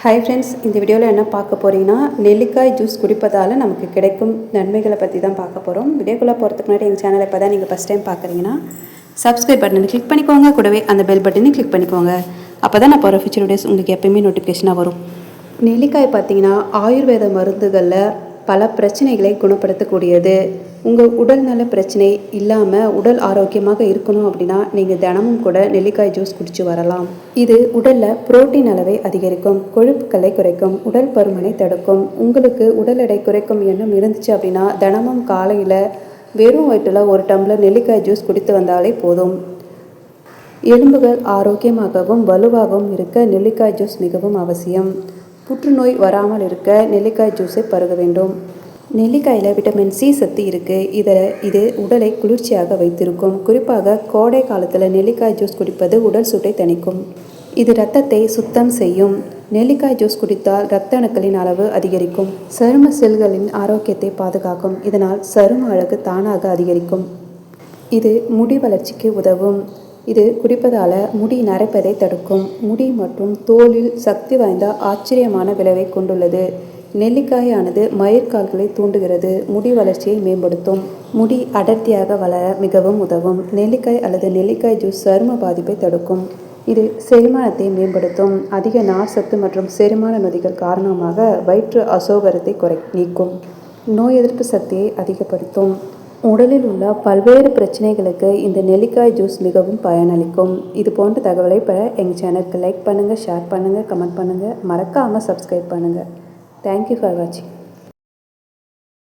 Hi friends இந்த வீடியோவில் என்ன பார்க்க போகிறீங்கன்னா நெல்லிக்காய் ஜூஸ் குடிப்பதால் நமக்கு கிடைக்கும் நன்மைகளை பற்றி தான் பார்க்க போகிறோம் வீடியோக்குள்ளே போகிறதுக்கு முன்னாடி எங்கள் சேனலை இப்போ தான் நீங்கள் ஃபஸ்ட் டைம் பார்க்குறீங்கன்னா சப்ஸ்கிரைப் பட்டனை கிளிக் பண்ணிக்கோங்க. கூடவே அந்த பெல் பட்டனையும் கிளிக் பண்ணிக்கோங்க. அப்போ தான் நான் போகிற ஃபியூச்சர் வீடியோஸ் உங்களுக்கு எப்பயுமே நோட்டிஃபிகேஷனாக வரும். நெல்லிக்காய் பார்த்தீங்கன்னா ஆயுர்வேத மருந்துகளில் பல பிரச்சனைகளை குணப்படுத்தக்கூடியது. உங்கள் உடல் நல பிரச்சனை இல்லாமல் உடல் ஆரோக்கியமாக இருக்கணும் அப்படின்னா நீங்கள் தினமும் கூட நெல்லிக்காய் ஜூஸ் குடிச்சு வரலாம். இது உடலில் புரோட்டீன் அளவை அதிகரிக்கும் கொழுப்புக்களை குறைக்கும் உடல் பருமனை தடுக்கும். உங்களுக்கு உடல் எடை குறைக்கும் எண்ணம் இருந்துச்சு அப்படின்னா தினமும் காலையில் வெறும் வயிற்றில் ஒரு டம்ளர் நெல்லிக்காய் ஜூஸ் குடித்து வந்தாலே போதும். எலும்புகள் ஆரோக்கியமாகவும் வலுவாகவும் இருக்க நெல்லிக்காய் ஜூஸ் மிகவும் அவசியம். புற்றுநோய் வராமல் இருக்க நெல்லிக்காய் ஜூஸை பருக வேண்டும். நெல்லிக்காயில் விட்டமின் சி சத்து இருக்குது இதில் இது உடலை குளிர்ச்சியாக வைத்திருக்கும். குறிப்பாக கோடை காலத்தில் நெல்லிக்காய் ஜூஸ் குடிப்பது உடல் சூட்டை தணிக்கும். இது இரத்தத்தை சுத்தம் செய்யும். நெல்லிக்காய் ஜூஸ் குடித்தால் இரத்த அணுக்களின் அளவு அதிகரிக்கும். சரும செல்களின் ஆரோக்கியத்தை பாதுகாக்கும். இதனால் சரும அழகு தானாக அதிகரிக்கும். இது முடி வளர்ச்சிக்கு உதவும். இது குடிப்பதால் முடி நரைப்பதை தடுக்கும். முடி மற்றும் தோலில் சக்தி வாய்ந்த ஆச்சரியமான விளைவை கொண்டுள்ளது. நெல்லிக்காயானது மயிர்கால்களை தூண்டுகிறது. முடி வளர்ச்சியை மேம்படுத்தும். முடி அடர்த்தியாக வளர மிகவும் உதவும். நெல்லிக்காய் அல்லது நெல்லிக்காய் ஜூஸ் சரும பாதிப்பை தடுக்கும். இது செரிமானத்தை மேம்படுத்தும். அதிக நார் சத்து மற்றும் செரிமான நொதிகள் காரணமாக வயிற்று அசோகரத்தை குறை நீக்கும். நோய் எதிர்ப்பு சக்தியை அதிகப்படுத்தும். உடலில் உள்ள பல்வேறு பிரச்சனைகளுக்கு இந்த நெல்லிக்காய் ஜூஸ் மிகவும் பயனளிக்கும். இது போன்ற தகவலை பெற எங்கள் சேனலுக்கு லைக் பண்ணுங்கள் ஷேர் பண்ணுங்கள் கமெண்ட் பண்ணுங்கள் மறக்காமல் சப்ஸ்கிரைப் பண்ணுங்கள் தேங்க்யூ ஃபார் வாட்சிங்